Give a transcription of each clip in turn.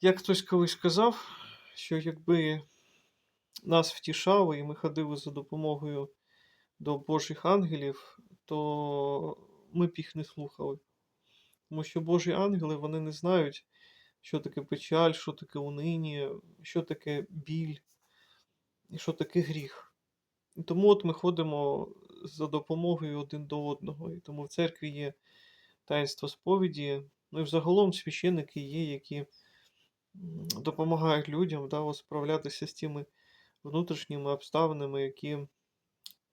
Як хтось колись казав, що якби нас втішали і ми ходили за допомогою до Божих ангелів, то ми б їх не слухали. Тому що Божі ангели вони не знають, що таке печаль, що таке униння, що таке біль і що таке гріх. І тому от ми ходимо за допомогою один до одного. І тому в церкві є таїнство сповіді. Ну і взагалом священники є, які допомагають людям да, справлятися з тими внутрішніми обставинами, які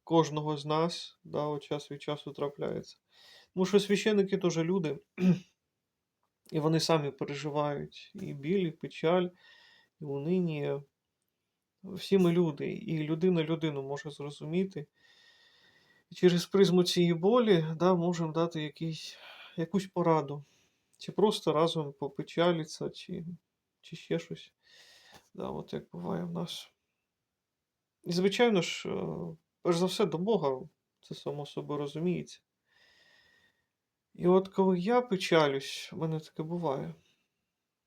кожного з нас да, от час від часу трапляються. Тому що священники теж люди, і вони самі переживають і біль, і печаль, і униння. Всі ми люди, і людина людину може зрозуміти. Через призму цієї болі да, можемо дати якийсь, якусь пораду. Чи просто разом попечаліться, чи, чи ще щось. Да, от як буває в нас. І, звичайно ж, е, перш за все, до Бога, це само собою розуміється. І от коли я печалюсь, в мене таке буває.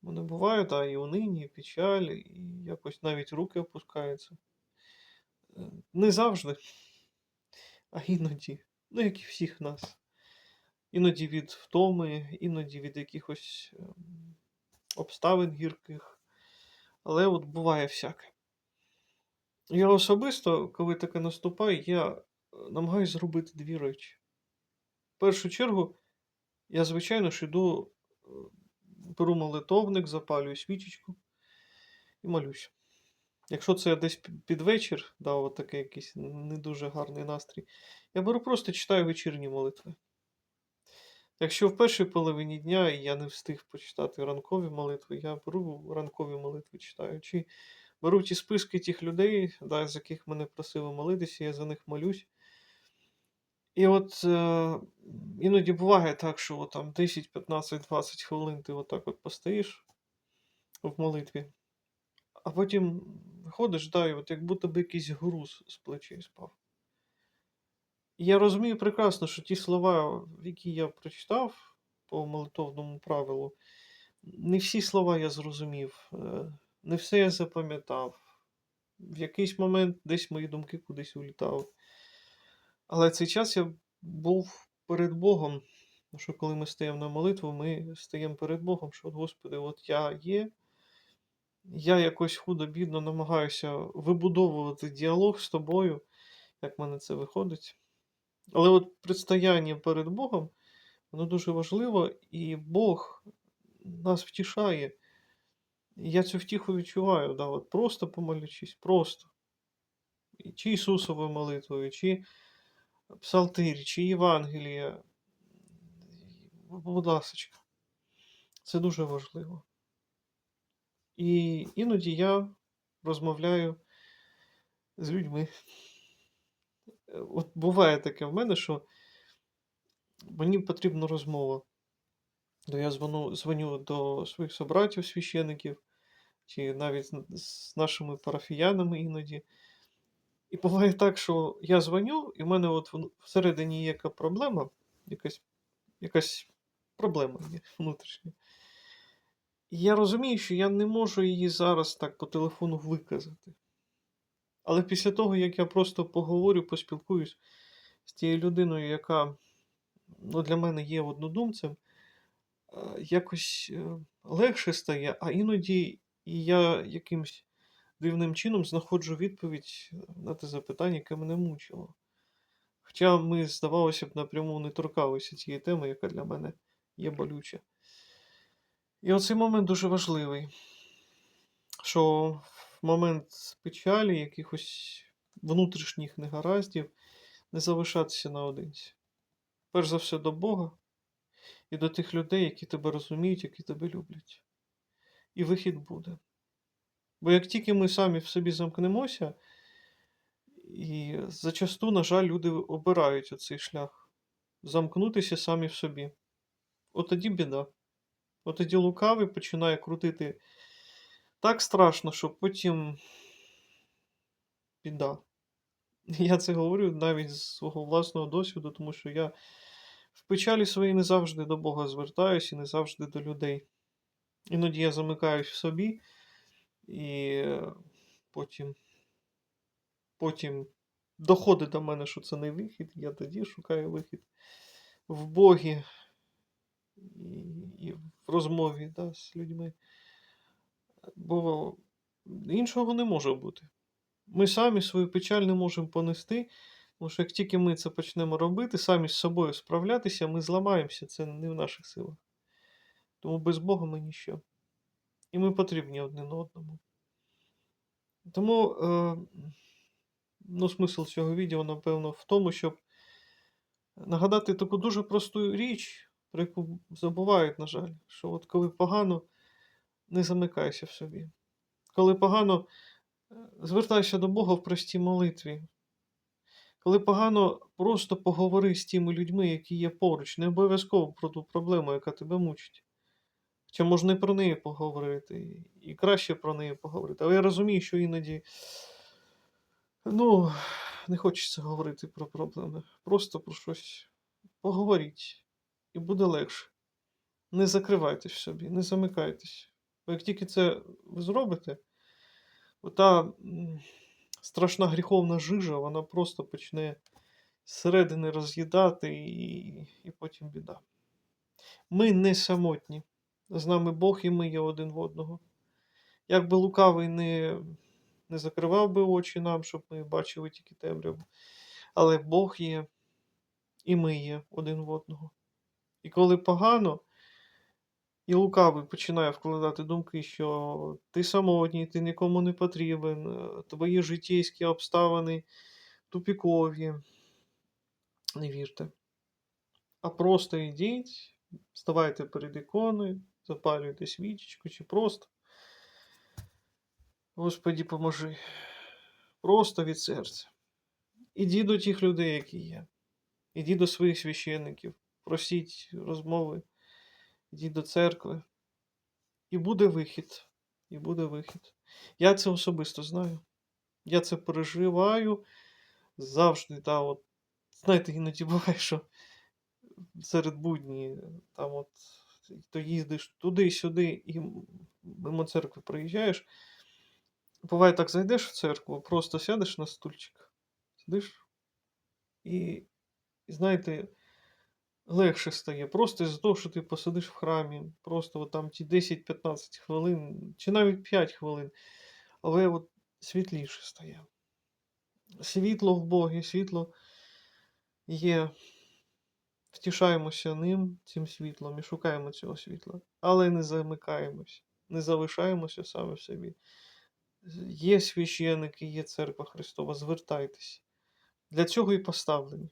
У мене буває, да, і унині, і печаль, і якось навіть руки опускаються. Е, Не завжди, а іноді. Ну, як і всіх нас. Іноді від втоми, іноді від якихось ем, обставин гірких. Але от буває всяке. Я особисто, коли таке наступає, я е, намагаюся зробити дві речі. В першу чергу, я, звичайно ж, іду, е, беру молитовник, запалюю свічечку і молюсь. Якщо це десь під вечір, да, от такий якийсь не дуже гарний настрій, я беру просто читаю вечірні молитви. Якщо в першій половині дня я не встиг почитати ранкові молитви, я беру ранкові молитви читаю. Чи беру ті списки тих людей, да, з яких мене просили молитися, я за них молюсь. І от е, іноді буває так, що от там 10, 15, 20 хвилин ти отак от постоїш в молитві, а потім виходиш, да, і от як будто би якийсь груз з плечей спав. І я розумію прекрасно, що ті слова, які я прочитав по молитовному правилу, не всі слова я зрозумів, е, не все я запам'ятав. В якийсь момент десь мої думки кудись улітали. Але цей час я був перед Богом. Тому що коли ми стаємо на молитву, ми стаємо перед Богом, що, Господи, от я є, я якось худо-бідно намагаюся вибудовувати діалог з тобою, як в мене це виходить. Але от предстояння перед Богом, воно дуже важливо, і Бог нас втішає. Я цю втіху відчуваю, да, от просто помолячись, просто. Чи Ісусовою молитвою, чи Псалтирі, чи Євангелія. Будь ласочка, це дуже важливо. І іноді я розмовляю з людьми. От буває таке в мене, що мені потрібна розмова. То я дзвоню, дзвоню до своїх собратів, священиків, чи навіть з нашими парафіянами іноді. І буває так, що я дзвоню, і в мене от всередині є яка проблема, якась, якась проблема внутрішня. І я розумію, що я не можу її зараз так по телефону виказати. Але після того, як я просто поговорю, поспілкуюсь з тією людиною, яка ну, для мене є однодумцем, е, якось е, легше стає, а іноді і я якимсь дивним чином знаходжу відповідь на те запитання, яке мене мучило. Хоча ми, здавалося б, напряму не торкалися цієї теми, яка для мене є болюча. І оцей момент дуже важливий, що момент печалі, якихось внутрішніх негараздів, не залишатися наодинці. Перш за все до Бога і до тих людей, які тебе розуміють, які тебе люблять. І вихід буде. Бо як тільки ми самі в собі замкнемося, і зачасту, на жаль, люди обирають оцей шлях замкнутися самі в собі. От тоді біда. От тоді лукавий починає крутити так страшно, що потім біда. Я це говорю навіть з свого власного досвіду, тому що я в печалі своїй не завжди до Бога звертаюся і не завжди до людей. Іноді я замикаюсь в собі, і потім, потім доходить до мене, що це не вихід. Я тоді шукаю вихід в Богі і в розмові да, з людьми. Бо іншого не може бути. Ми самі свою печаль не можемо понести, тому що як тільки ми це почнемо робити, самі з собою справлятися, ми зламаємося, це не в наших силах. Тому без Бога ми ніщо. І ми потрібні один одному. Тому е, ну, смисл цього відео, напевно, в тому, щоб нагадати таку дуже просту річ, про яку забувають, на жаль, що от коли погано, не замикайся в собі. Коли погано, е, звертайся до Бога в простій молитві. Коли погано, просто поговори з тими людьми, які є поруч, не обов'язково про ту проблему, яка тебе мучить. Хоча можна і про неї поговорити, і краще про неї поговорити. Але я розумію, що іноді ну, не хочеться говорити про проблеми. Просто про щось поговоріть, і буде легше. Не закривайтесь собі, не замикайтесь. Бо як тільки це ви зробите, ота страшна гріховна жижа, вона просто почне зсередини роз'їдати і, і потім біда. Ми не самотні. З нами Бог і ми є один в одного. Як би лукавий не, не закривав би очі нам, щоб ми бачили тільки темряву. Але Бог є, і ми є один в одного. І коли погано, і лукавий починає вкладати думки, що ти самотній, ти нікому не потрібен, е, твої життєйські обставини тупікові. Не вірте. А просто йдіть, ставайте перед іконою, запалюйте свічечку чи просто. Господі, поможи. Просто від серця. Ідіть до тих людей, які є. Ідіть до своїх священників, просіть розмови, ідіть до церкви. І буде вихід. І буде вихід. Я це особисто знаю. Я це переживаю завжди. Та, от, знаєте, іноді буває, що серед будні там от то їздиш туди-сюди і мимо церкви приїжджаєш. Буває так, зайдеш в церкву, просто сядеш на стульчик, сидиш, і знаєте, легше стає. Просто із-за того, що ти посидиш в храмі, просто от там ті 10-15 хвилин, чи навіть 5 хвилин, але от світліше стає. Світло в Богі, світло є. Втішаємося ним, цим світлом, і шукаємо цього світла. Але не замикаємось, не залишаємося саме в собі. Є священники, є церква Христова, звертайтеся. Для цього і поставлені.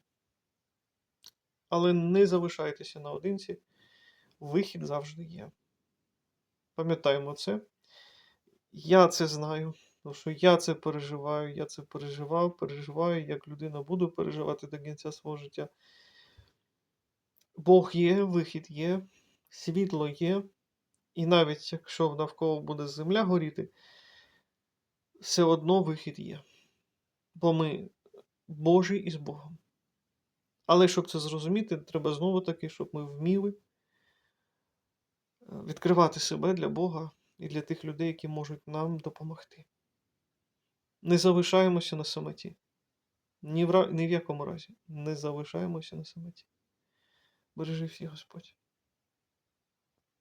Але не залишайтеся наодинці, вихід завжди є. Пам'ятаємо це. Я це знаю, тому що я це переживаю, я це переживав, переживаю, як людина буду переживати до кінця свого життя. Бог є, вихід є, світло є, і навіть якщо навколо буде земля горіти, все одно вихід є. Бо ми Божі і з Богом. Але щоб це зрозуміти, треба знову таки, щоб ми вміли е, відкривати себе для Бога і для тих людей, які можуть нам допомогти. Не залишаємося на самоті. Ні в, ні в якому разі не залишаємося на самоті. Бережи всіх Господь.